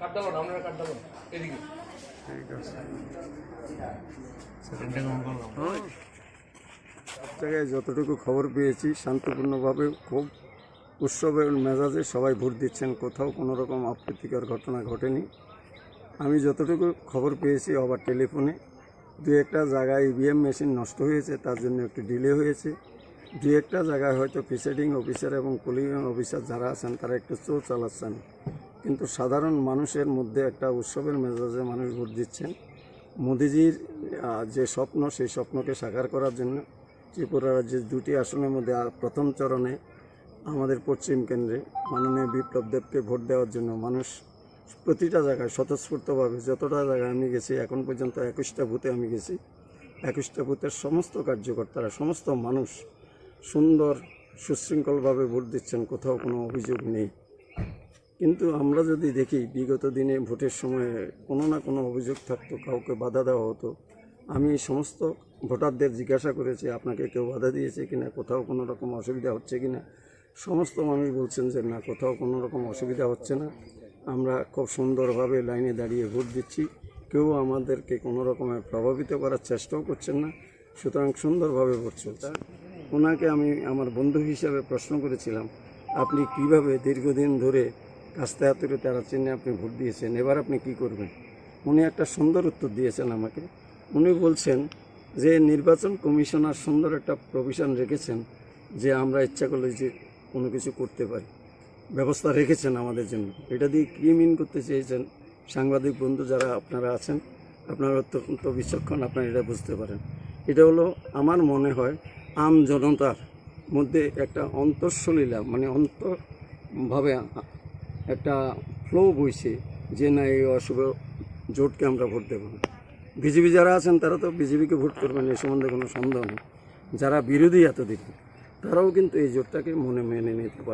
কাট দাও না আপনারা কাট দাও এদিকে। ঠিক আছে। হ্যাঁ। জায়গায় যতটুকু খবর পেয়েছি শান্তিপূর্ণভাবে খুব উৎসবের মেজাজে সবাই ভোট দিচ্ছেন কোথাও কোনো রকম আপত্তিকর ঘটনা ঘটেনি। আমি যতটুকু খবর পেয়েছি আবার টেলিফোনে দু একটা জায়গায় ইভিএম মেশিন নষ্ট হয়েছে তার জন্য একটু ডিলে হয়েছে। দু একটা জায়গায় হয়তো প্রিসাইডিং অফিসার এবং পুলিং অফিসার যারা আছেন তারা একটু চোর চালাচ্ছেন। কিন্তু সাধারণ মানুষের মধ্যে একটা উৎসবের মেজাজে মানুষ ভোট দিচ্ছেন। মোদিজির যে স্বপ্ন, সেই স্বপ্নকে সাকার করার জন্য ত্রিপুরা রাজ্যের দুটি আসনের মধ্যে প্রথম চরণে আমাদের পশ্চিম কেন্দ্রে মাননীয় বিপ্লব দেবকে ভোট দেওয়ার জন্য মানুষ প্রতিটা জায়গায় স্বতঃস্ফূর্তভাবে, যতটা জায়গায় আমি গেছি, এখন পর্যন্ত একুশটা বুথে আমি গেছি, একুশটা বুথের সমস্ত কার্যকর্তারা, সমস্ত মানুষ সুন্দর, সুশৃঙ্খলভাবে ভোট দিচ্ছেন, কোথাও কোনো অভিযোগ নেই। কিন্তু আমরা যদি দেখি, বিগত দিনে ভোটের সময় কোনো না কোনো অভিযোগ থাকতো, কাউকে বাধা দেওয়া হতো। আমি সমস্ত ভোটারদের জিজ্ঞাসা করেছি, আপনাকে কেউ বাধা দিয়েছে কি না কোথাও কোনো রকম অসুবিধা হচ্ছে কি না সমস্ত মানুষ বলছেন যে, না, কোথাও কোনো রকম অসুবিধা হচ্ছে না। আমরা খুব সুন্দরভাবে লাইনে দাঁড়িয়ে ভোট দিচ্ছি। কেউ আমাদেরকে কোনো রকমের প্রভাবিত করার চেষ্টাও করছেন না। সুতরাং সুন্দরভাবে ভোট চলছে। ওনাকে আমি আমার বন্ধু হিসাবে প্রশ্ন করেছিলাম, আপনি কীভাবে দীর্ঘদিন ধরে কাস্তে হাতুরে তারা চিহ্নে আপনি ভোট দিয়েছেন, এবার আপনি কি করবেন? উনি একটা সুন্দর উত্তর দিয়েছেন আমাকে। উনি বলছেন যে, নির্বাচন কমিশনার সুন্দর একটা প্রভিশন রেখেছেন যে, আমরা ইচ্ছা করলে যে, কোনো কিছু করতে পারি। ব্যবস্থা রেখেছেন আমাদের জন্য। এটা দিয়ে কী মিন করতে চেয়েছেন? সাংবাদিক বন্ধু যারা আপনারা আছেন, আপনারা অত্যন্ত বিচক্ষণ, আপনারা এটা বুঝতে পারেন। এটা হলো, আমার মনে হয়, আম জনতার মধ্যে একটা অন্তঃসলীলা মানে অন্তরভাবে একটা ফ্লো বইছে যে না এই অশুভ জোটকে আমরা ভোট দেবো না। বিজেপি যারা আছেন, তারা তো বিজেপিকে ভোট করবেন, এ সম্বন্ধে কোনো সন্দেহ নেই। যারা বিরোধী এতদিন, তারাও কিন্তু এই জোটটাকে মনে মেনে নিতে পারে।